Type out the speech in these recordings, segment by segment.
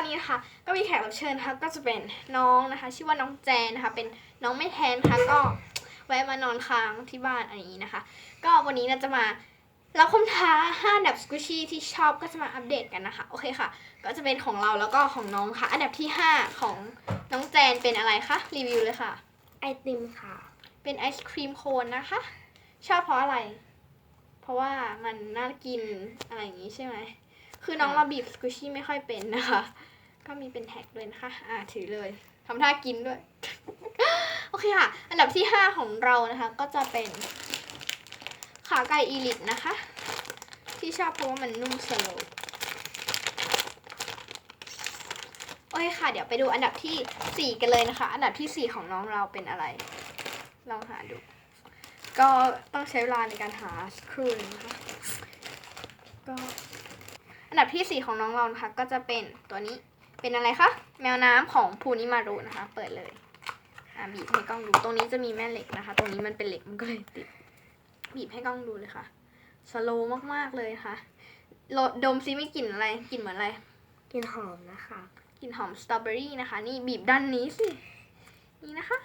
อนนี้นะคะก็มีแขกรับเชิญนะคะก็จะเป็นน้องนะคะ ชื่อว่าน้องแจนนะคะ เป็นน้องไม่แทนนะคะก็แวะมานอนค้างที่บ้านอะไรอย่างนี้นะคะ ก็วันนี้เราจะมารับคำท้า5อันดับสกูชี่ที่ชอบก็จะมาอัปเดตกันนะคะ โอเคค่ะ ก็จะเป็นของเราแล้วก็ของน้องค่ะ อันดับที่ 5 ของน้องแจนเป็นอะไรคะรีวิวเลยค่ะ ไอติมค่ะ เป็นไอศครีมโคนนะคะ ชอบเพราะอะไร เพราะว่ามันน่ากินอะไรอย่างนี้ใช่ไหมคือน้องเราบีบสกูชี่ไม่ค่อยเป็นนะคะ ก็มีเป็นแท็กด้วยนะคะ อ่าถือเลยทำท่ากินด้วย โอเคค่ะ อันดับที่ 5 ของเรานะคะ ก็จะเป็นขาไก่อีลิตนะคะ ที่ชอบเพราะว่ามันนุ่มสโลว์โอเคค่ะ เดี๋ยวไปดูอันดับทีสี่4 กันเลยนะคะ อันดับทีสี่ 4 ของน้องเราเป็นอะไร ลองหาดู ก็ต้องใช้เวลาในการหาสกครู่นึงนะคะก็อันดับที่ 4 ของน้องเรานะคะก็จะเป็นตัวนี้ เป็นอะไรคะ แมวน้ำของภูนิมารุนะคะ เปิดเลยอะบีบให้กล้องดูตรงนี้จะมีแม่เหล็กนะคะ ตรงนี้มันเป็นเหล็กมันก็เลยติด บีบให้กล้องดูเลยค่ะสโลว์มากๆเลยค่ะโลดมซิไม่กลิ่นอะไรกลิ่นเหมือนอะไรกินหอมนะคะกลิ่นหอมสตรอเบอรี่นะคะ นี่บีบด้านนี้สินี่นะคะ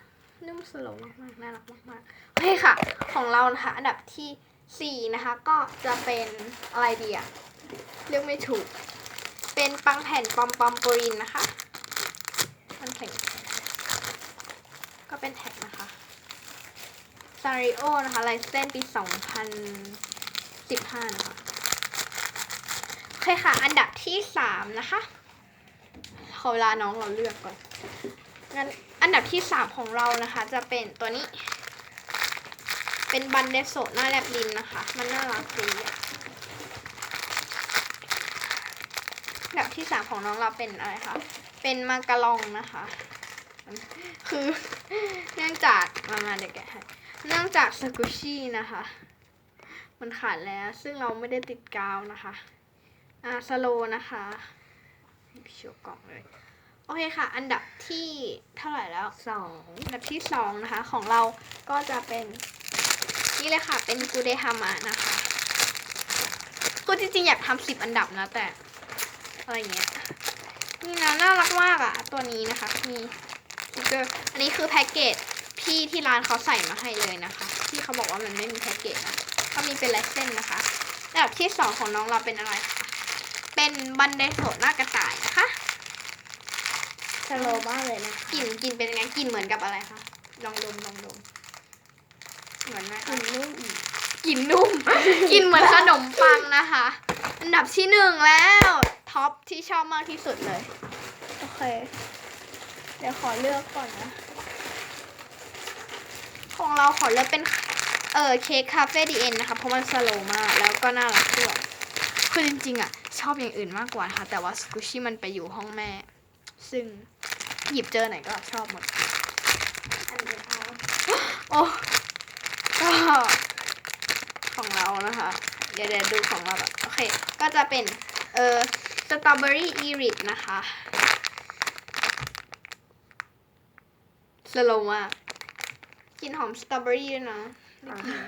นุ่มสโลว์มากๆน่ารักมากๆโอเคค่ะ ของเรานะคะ อันดับที่4นะคะ ก็จะเป็นอะไรดีอะเรียกไม่ถูก เป็นปังแผ่นปอมปอมปรินนะคะมันแข็งก็เป็นแท็กนะคะซาริโอนะคะลายเส้นปี 2015 นะคะ โอเคค่ะ อันดับที่ 3 นะคะ ขอเวลาน้องเราเลือกก่อน งั้นอันดับที่ 3 ของเรานะคะ จะเป็นตัวนี้ เป็นบันเดโซหน้าแลบลินนะคะ มันน่ารักดีอะ อันดับที่3ของน้องเราเป็นอะไรคะเป็นมาการองนะคะ คือเนื่องจากมามาเด็กแกะให้เนื่องจากสกุชี่นะคะ มันขาดแล้วซึ่งเราไม่ได้ติดกาวนะคะอ่าสโลนะคะให้พี่โชว์กล่องเลยโอเคค่ะ อันดับที่เท่าไหร่แล้วสองอันดับที่สองนะคะ ของเราก็จะเป็นนี่เลยค่ะ เป็นกูเดฮามะนะคะคือจริงๆ อยากทำสิบอันดับนะ แต่ อะไรเงี้ยนี่นะน่ารักมากอะตัวนี้นะคะมีสติกเกอร์อันนี้คือแพ็กเกจพี่ที่ร้านเขาใส่มาให้เลยนะคะที่เขาบอกว่ามันไม่มีแพ็กเกจนะก็มีเป็นลายเส้นนะคะอันดับที่สองของน้องเราเป็นอะไรคะเป็นบันไดโสดหน้ากระต่ายนะคะสโลว์มากเลยนะกลิ่นกลิ่นเป็นยังไงกลิ่นเหมือนกับอะไรคะลองดมลองดมเหมือนไหมกินนุ่มกลิ่นนุ่มกลิ่นเหมือนขนมปังนะคะ อันดับที่หนึ่งแล้ว ท็อปที่ชอบมากที่สุดเลย โอเค เดี๋ยวขอเลือกก่อนนะ ของเราขอเลือกเป็น เออเค้กคาเฟ่ดีเอ็นนะคะ เพราะมันสโลว์มากแล้วก็น่ารักด้วยคือจริงๆอะ ชอบอย่างอื่นมากกว่านะคะแต่ว่าสกูชี่มันไปอยู่ห้องแม่ ซึ่งหยิบเจอไหนก็ชอบหมด อันนี้ค่ะโอ้ก็ของเรานะคะ เดี๋ยวเดี๋ยวดูของเราแบบโอเค ก็จะเป็น เออ สตรอเบอรี่อีริทนะคะสโลว์มากกลินหอมสตรอเบอรี่ด้วยนะได้กลิ่น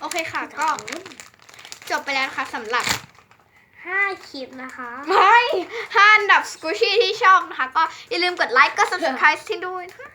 โอเคค่ะก็ จบไปแล้วนะคะสำหรับห้าคลิปนะคะ ไม่ห้าอันดับสกูชี่ที่ชอบนะคะ ก็อย่าลืมกดไลค์กด subscribe ที่ด้วยนะคะ